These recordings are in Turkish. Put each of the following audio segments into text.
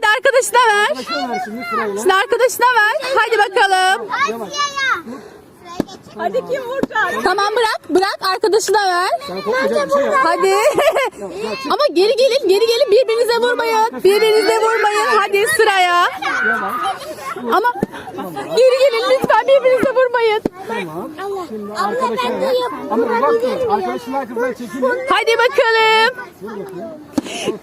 Hadi arkadaşına ver. Arkadaşına ver şimdi arkadaşına ver. Hadi bakalım. Hadi kim vuracak? Tamam bırak. Bırak arkadaşına ver. Bir. Hadi. Ama geri gelin, geri gelin. Birbirinize vurmayın. Birbirinize vurmayın. Hadi sıraya. Ama geri gelin lütfen vurmayın. Şimdi. Ama uzak dur. Arkadaşın arkasından çekilin. Hadi bakalım.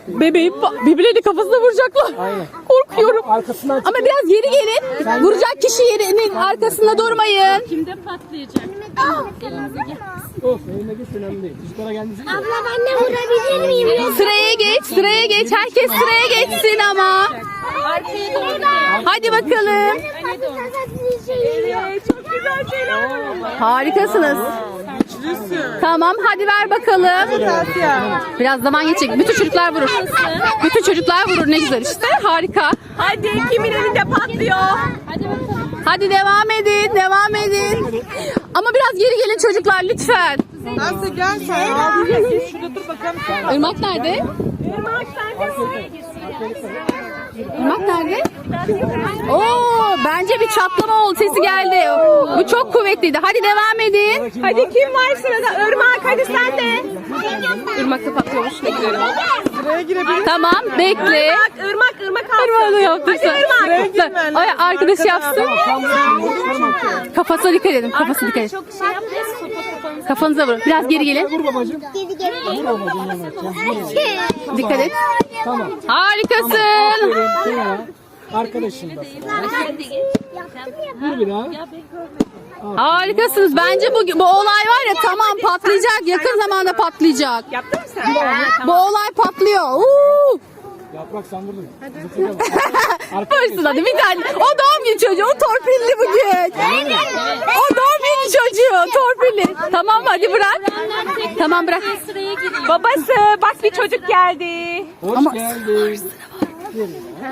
Bebeğim ba- birbirlerini kafasına vuracaklar. Aynen. Korkuyorum. Arkasından Ama biraz geri gelin. Vuracak kişi yerinin arkasında durmayın. Kimde patlayacak? Elinize gel. Of eline geç önemli değil. Çocuklara gelmesin de. Abla ben de vurabilir miyim? Sıraya geç, sıraya geç. Herkes sıraya geçsin ama. Arkaya doğru Çok güzel şeyler. Harikasınız. Tamam hadi ver bakalım. Biraz zaman geçecek. Bütün çocuklar vurur. Bütün çocuklar vurur ne güzel işte. Harika. Hadi kimin elinde patlıyor? Hadi bakalım. Hadi devam edin, devam edin. Ama biraz geri gelin çocuklar lütfen. Nasıl gel sen? Abi gel şurada dur bakalım. Irmak nerede? Irmak sen de Irmak nerede? Oo, bence bir çatlama oldu. Sesi geldi. Bu çok kuvvetliydi. Hadi devam edin. Hadi kim var sırada? Irmak hadi sen de. Irmak da patlıyormuş. Ne güzel. Sıraya girebilir Tamam, bekle. Irmak, Irmak, Irmak alsın. Yaptın Hadi Irmak. Sıraya sen. girmen Ay, lazım. arkadaş yapsın. Kafasına dikkat edin. Kafasına dikkat edin. Çok şey yapmayın. Kafanıza. Vurun. Biraz geri gelin. Vur babacığım. Geri geri Vur babacığım yavaş. Vur. Dikkat et. Tamam. Harikasın. Aferin. Arkadaşın da. Vur bir daha. Harikasınız. Bence bu, bu olay var ya tamam patlayacak. Yakın zamanda patlayacak. Yaptın mı sen? Bu olay patlıyor. Uuu. Yaprak sen vurdun. Hadi. Bir tane. O doğum günü çocuğu. O torpilli bugün. O doğum günü çocuğu. Torpilli. Tamam hadi bırak. Tamam bırak. Sıraya girin. Babası bak bir çocuk geldi. Hoş geldin.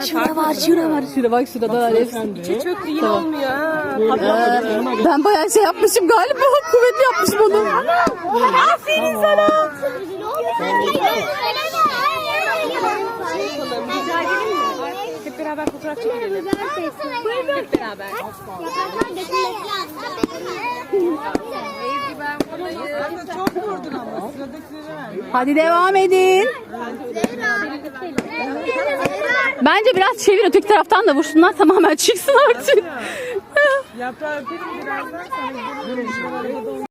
Şurada var, şurada var. Şurada bak şurada var. hepsi. Çok iyi olmuyor ha. Ee, ben bayağı şey yapmışım galiba. Kuvvetli yapmışım onu. Aferin sana. Hep beraber fotoğraf çekelim. Hep beraber. Çok vurdun ama sıradakileri ver. Hadi devam edin. Bence biraz çevir öteki taraftan da vursunlar tamamen çıksın artık. Yaprağı öpelim birazdan.